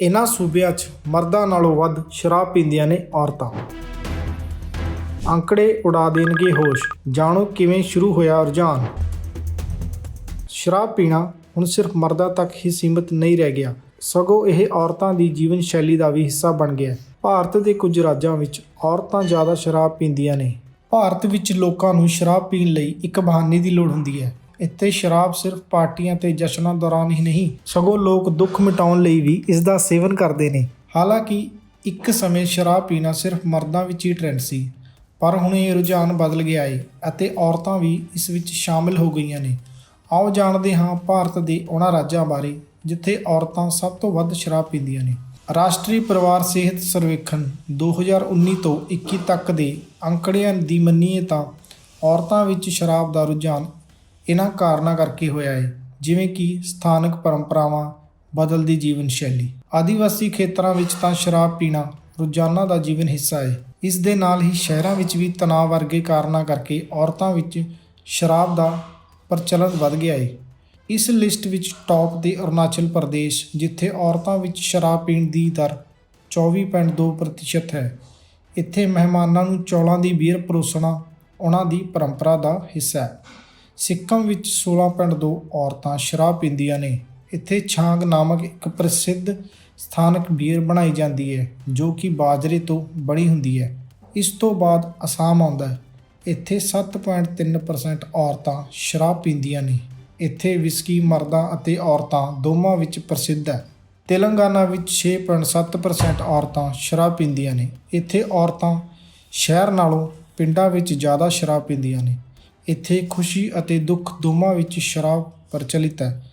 ਇਹਨਾਂ ਸੂਬਿਆਂ 'ਚ ਮਰਦਾਂ ਨਾਲੋਂ ਵੱਧ ਸ਼ਰਾਬ ਪੀਂਦੀਆਂ ਨੇ ਔਰਤਾਂ। ਅੰਕੜੇ ਉਡਾ ਦੇਣਗੇ ਹੋਸ਼। ਜਾਣੋ ਕਿਵੇਂ ਸ਼ੁਰੂ ਹੋਇਆ ਰੁਝਾਨ। ਸ਼ਰਾਬ ਪੀਣਾ ਹੁਣ ਸਿਰਫ ਮਰਦਾਂ ਤੱਕ ਹੀ ਸੀਮਿਤ ਨਹੀਂ ਰਹਿ ਗਿਆ। ਸਗੋਂ ਇਹ ਔਰਤਾਂ ਦੀ ਜੀਵਨ ਸ਼ੈਲੀ ਦਾ ਵੀ ਹਿੱਸਾ ਬਣ ਗਿਆ। ਹੈ। ਭਾਰਤ ਦੇ ਕੁਝ ਰਾਜਾਂ ਵਿੱਚ ਔਰਤਾਂ ਜ਼ਿਆਦਾ ਸ਼ਰਾਬ ਪੀਂਦੀਆਂ ਨੇ। ਭਾਰਤ ਵਿੱਚ ਲੋਕਾਂ ਨੂੰ ਸ਼ਰਾਬ ਪੀਣ ਲਈ ਇੱਕ ਬਹਾਨੇ ਦੀ ਲੋੜ ਹੁੰਦੀ ਹੈ। ਇੱਥੇ ਸ਼ਰਾਬ ਸਿਰਫ ਪਾਰਟੀਆਂ ਤੇ ਜਸ਼ਨਾਂ ਦੌਰਾਨ ਹੀ ਨਹੀਂ, ਸਗੋਂ ਲੋਕ ਦੁੱਖ ਮਿਟਾਉਣ ਲਈ ਵੀ ਇਸ ਦਾ ਸੇਵਨ ਕਰਦੇ ਨੇ। ਹਾਲਾਂਕਿ ਇੱਕ ਸਮੇਂ ਸ਼ਰਾਬ ਪੀਣਾ ਸਿਰਫ ਮਰਦਾਂ ਵਿੱਚ ਹੀ ਟ੍ਰੈਂਡ ਸੀ, ਪਰ ਹੁਣ ਇਹ ਰੁਝਾਨ ਬਦਲ ਗਿਆ ਹੈ ਅਤੇ ਔਰਤਾਂ ਵੀ ਇਸ ਵਿੱਚ ਸ਼ਾਮਿਲ ਹੋ ਗਈਆਂ ਨੇ। ਆਓ ਜਾਣਦੇ ਹਾਂ ਭਾਰਤ ਦੇ ਉਹਨਾਂ ਰਾਜਾਂ ਬਾਰੇ, ਜਿੱਥੇ ਔਰਤਾਂ ਸਭ ਤੋਂ ਵੱਧ ਸ਼ਰਾਬ ਪੀਂਦੀਆਂ ਨੇ। ਰਾਸ਼ਟਰੀ ਪਰਿਵਾਰ ਸਿਹਤ ਸਰਵੇਖਣ 2019 ਤੋਂ 21 ਤੱਕ ਦੇ ਅੰਕੜਿਆਂ ਦੀ ਮੰਨੀਏ ਤਾਂ ਔਰਤਾਂ ਵਿੱਚ ਸ਼ਰਾਬ ਦਾ ਰੁਝਾਨ ਇਹਨਾਂ ਕਾਰਨਾਂ ਕਰਕੇ ਹੋਇਆ ਹੈ ਜਿਵੇਂ ਕਿ ਸਥਾਨਕ ਪਰੰਪਰਾਵਾਂ, ਬਦਲਦੀ ਜੀਵਨ ਸ਼ੈਲੀ। ਆਦੀਵਾਸੀ ਖੇਤਰਾਂ ਵਿੱਚ ਤਾਂ ਸ਼ਰਾਬ ਪੀਣਾ ਰੋਜ਼ਾਨਾ ਦਾ ਜੀਵਨ ਹਿੱਸਾ ਹੈ ਇਸ ਦੇ ਨਾਲ ਹੀ ਸ਼ਹਿਰਾਂ ਵਿੱਚ ਵੀ ਤਣਾਅ ਵਰਗੇ ਕਾਰਨਾਂ ਕਰਕੇ ਔਰਤਾਂ ਵਿੱਚ ਸ਼ਰਾਬ ਦਾ ਪ੍ਰਚਲਨ ਵੱਧ ਗਿਆ ਹੈ ਇਸ ਲਿਸਟ ਵਿੱਚ ਟੌਪ ਦੇ ਅਰੁਣਾਚਲ ਪ੍ਰਦੇਸ਼, ਜਿੱਥੇ ਔਰਤਾਂ ਵਿੱਚ ਸ਼ਰਾਬ ਪੀਣ ਦੀ ਦਰ 24.2% ਹੈ। ਇੱਥੇ ਮਹਿਮਾਨਾਂ ਨੂੰ ਚੌਲਾਂ ਦੀ ਬੀਅਰ ਪਰੋਸਣਾ ਉਹਨਾਂ ਦੀ ਪਰੰਪਰਾ ਦਾ ਹਿੱਸਾ ਹੈ। ਸਿੱਕਮ ਵਿੱਚ 16.2 ਔਰਤਾਂ ਸ਼ਰਾਬ ਪੀਂਦੀਆਂ ਨੇ। ਇੱਥੇ ਛਾਂਗ ਨਾਮਕ ਇੱਕ ਪ੍ਰਸਿੱਧ ਸਥਾਨਕ ਬੀਅਰ ਬਣਾਈ ਜਾਂਦੀ ਹੈ, ਜੋ ਕਿ ਬਾਜਰੇ ਤੋਂ ਬਣੀ ਹੁੰਦੀ ਹੈ। ਇਸ ਤੋਂ ਬਾਅਦ ਅਸਾਮ ਆਉਂਦਾ ਹੈ। ਇੱਥੇ 7.3% ਔਰਤਾਂ ਸ਼ਰਾਬ ਪੀਂਦੀਆਂ ਨੇ। ਇੱਥੇ ਵਿਸਕੀ, ਮਰਦਾਂ ਅਤੇ ਔਰਤਾਂ ਦੋਵਾਂ ਵਿੱਚ ਪ੍ਰਸਿੱਧ ਹੈ। ਤੇਲੰਗਾਨਾ ਵਿੱਚ 6.7% ਔਰਤਾਂ ਸ਼ਰਾਬ ਪੀਂਦੀਆਂ ਨੇ। ਇੱਥੇ ਔਰਤਾਂ ਸ਼ਹਿਰ ਨਾਲੋਂ ਪਿੰਡਾਂ ਵਿੱਚ ਜ਼ਿਆਦਾ ਸ਼ਰਾਬ ਪੀਂਦੀਆਂ ਨੇ। ਇੱਥੇ ਖੁਸ਼ੀ ਅਤੇ ਦੁੱਖ ਦੋਵਾਂ ਵਿੱਚ ਸ਼ਰਾਬ ਪ੍ਰਚਲਿਤ ਹੈ।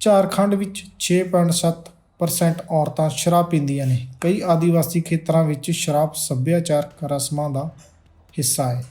ਝਾਰਖੰਡ ਵਿੱਚ 6.7% ਔਰਤਾਂ ਸ਼ਰਾਬ ਪੀਂਦੀਆਂ ਨੇ। ਕਈ ਆਦੀਵਾਸੀ ਖੇਤਰਾਂ ਵਿੱਚ ਸ਼ਰਾਬ ਸੱਭਿਆਚਾਰਕ ਰਸਮਾਂ ਦਾ ਹਿੱਸਾ ਹੈ।